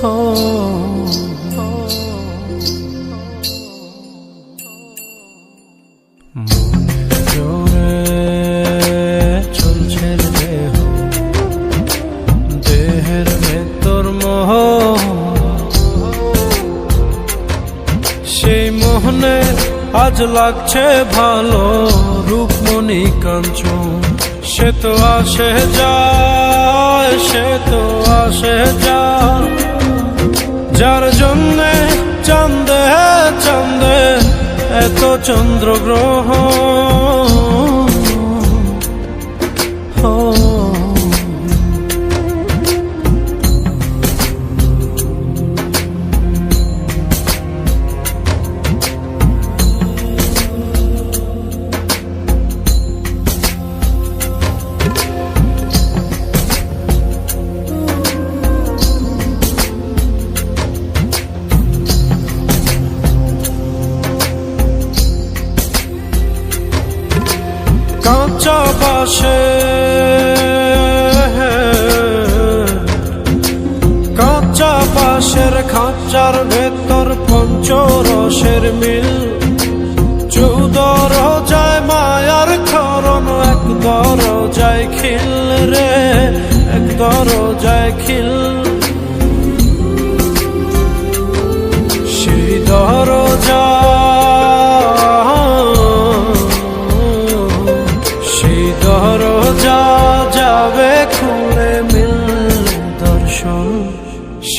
সেই মোহনে আজ লাগছে ভালো রূপমণি কাঞ্চন সে তো আসে যায় সে তো আসে যায় যার জন্যে চন্দে চন্দে এত চন্দ্রগ্রহ কাঁচা বাসে কাঁচা বাসের খাঁচার ভেতর পঞ্চরসের মিল। চৌদর যায় মায়ার খরণ এক দর যায় খিল রে এক দর যায় খিল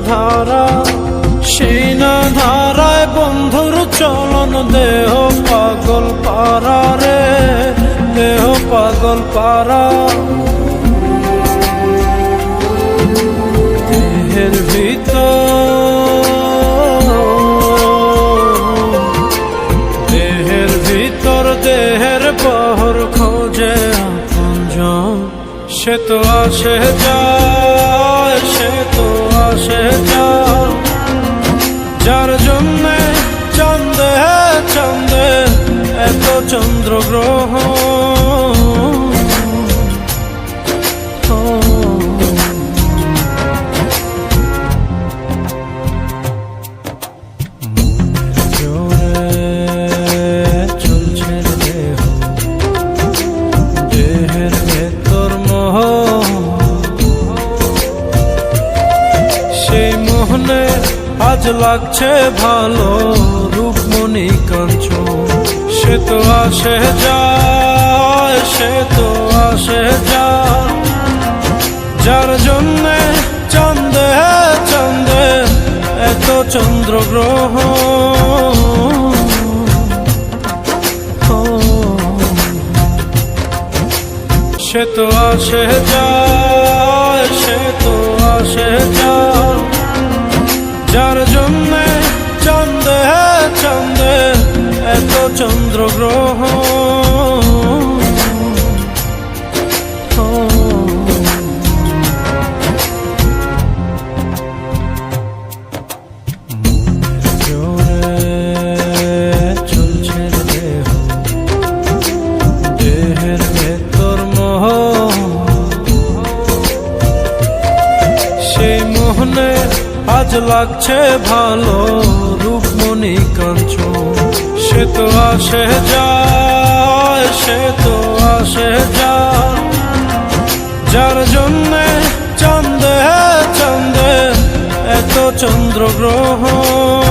ধারা সেই ধারায় বন্ধুর চলন দেহ পাগল পারা রে, দেহ পাগল পারা দেহের ভিতর দেহের ভিতর, দেহের পহর খোঁজে সে তো আসে সে তো আসে যায় আজ লাগছে ভালো রূপমণি কাঞ্চন। সে তো আসে যায়, সে তো আসে যার জন্যে চন্দে চন্দে এত চন্দ্রগ্রহ। সে তো আসে যায়, সে তো আসে যায় চন্দ্রগ্রহ। আজ লাগছে ভালো রূপমণি কাঞ্চন। সে তো আসে যায় সে তো আসে যার জন্যে চন্দে চন্দে এত চন্দ্রগ্রহণ।